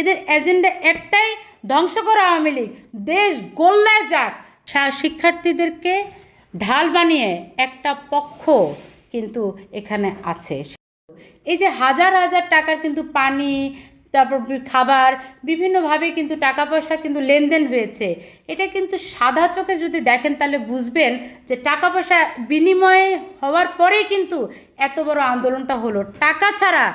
এদের এজেন্ডা একটাই, ধ্বংস করা আওয়ামী লীগ। দেশ গোল্লায় যাক। শিক্ষার্থীদেরকে ঢাল বানিয়ে একটা পক্ষ কিন্তু এখানে আছে। এই যে হাজার হাজার টাকার কিন্তু পানি, তারপর খাবার, বিভিন্নভাবে কিন্তু টাকা পয়সা কিন্তু লেনদেন হয়েছে। এটা কিন্তু সাদা চোখে যদি দেখেন তাহলে বুঝবেন যে টাকা পয়সা বিনিময়ে হওয়ার পরেই কিন্তু এত বড় আন্দোলনটা হলো। টাকা ছাড়া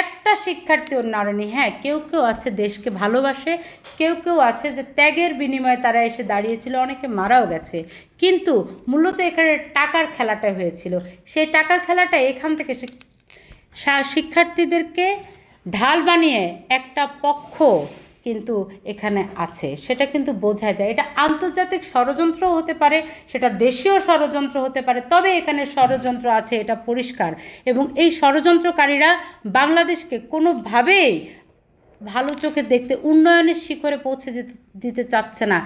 একটা শিক্ষার্থী অন্য নাড়েনি হ্যাঁ কেউ কেউ আছে দেশকে ভালোবাসে, কেউ কেউ আছে যে ত্যাগের বিনিময়ে তারা এসে দাঁড়িয়েছিল, অনেকে মারাও গেছে। কিন্তু মূলত এখানে টাকার খেলাটা হয়েছিল। সেই টাকার খেলাটা এখান থেকে শিক্ষার্থীদেরকে ঢাল বানিয়ে একটা পক্ষ কিন্তু এখানে আছে। সেটা কিন্তু বোঝা যায়। এটা আন্তর্জাতিক ষড়যন্ত্র হতে পারে, সেটা দেশীয় ষড়যন্ত্র হতে পারে, তবে এখানে ষড়যন্ত্র আছে, এটা পরিষ্কার। এবং এই ষড়যন্ত্রকারীরা বাংলাদেশকে কোনোভাবেই ভালো চোখে দেখতে, উন্নয়নের শিখরে পৌঁছে দিতে চাচ্ছে না।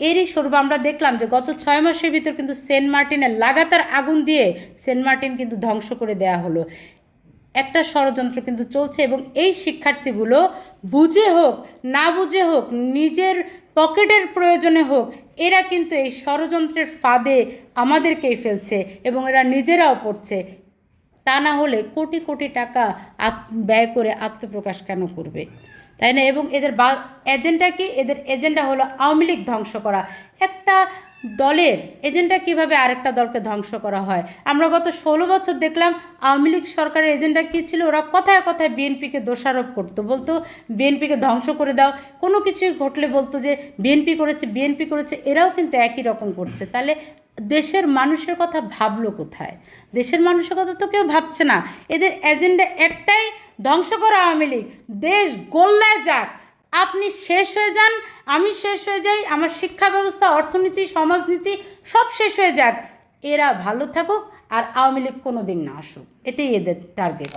এরই স্বরূপ আমরা দেখলাম যে গত ছয় মাসের ভিতর কিন্তু সেন্ট মার্টিনের লাগাতার আগুন দিয়ে সেন্ট মার্টিন কিন্তু ধ্বংস করে দেয়া হলো। একটা ষড়যন্ত্র কিন্তু চলছে এবং এই শিক্ষার্থীগুলো বুঝে হোক, না বুঝে হোক, নিজের পকেটের প্রয়োজনে হোক, এরা কিন্তু এই ষড়যন্ত্রের ফাঁদে আমাদেরকেই ফেলছে এবং এরা নিজেরাও পড়ছে। তা না হলে কোটি কোটি টাকা ব্যয় করে আত্মপ্রকাশ কেন করবে? তাই না? এবং এদের বা এজেন্ডা কি? এদের এজেন্ডা হলো আওয়ামী লীগ ধ্বংস করা। একটা দলের এজেন্ডা কীভাবে আরেকটা দলকে ধ্বংস করা হয়? আমরা গত ষোলো বছর দেখলাম আওয়ামী লীগ সরকারের এজেন্ডা কী ছিল? ওরা কথায় কথায় বিএনপিকে দোষারোপ করতো। বলতো, বিএনপিকে ধ্বংস করে দাও। কোনো কিছুই ঘটলে বলতো যে, বিএনপি করেছে বিএনপি করেছে। এরাও কিন্তু একই রকম করছে। তাহলে দেশের মানুষের কথা ভাবলো কোথায়? দেশের মানুষের কথা তো কেউ ভাবছে না। এদের এজেন্ডা একটাই ধ্বংস করা আওয়ামী লীগ। দেশ গোল্লায় যাক। আপনি শেষ হয়ে যান, আমি শেষ হয়ে যাই, আমার শিক্ষা ব্যবস্থা, অর্থনীতি, সমাজনীতি সব শেষ হয়ে যাক। এরা ভালো থাকুক আর আওয়ামী লীগ কোনো দিন না আসুক। এটাই এদের টার্গেট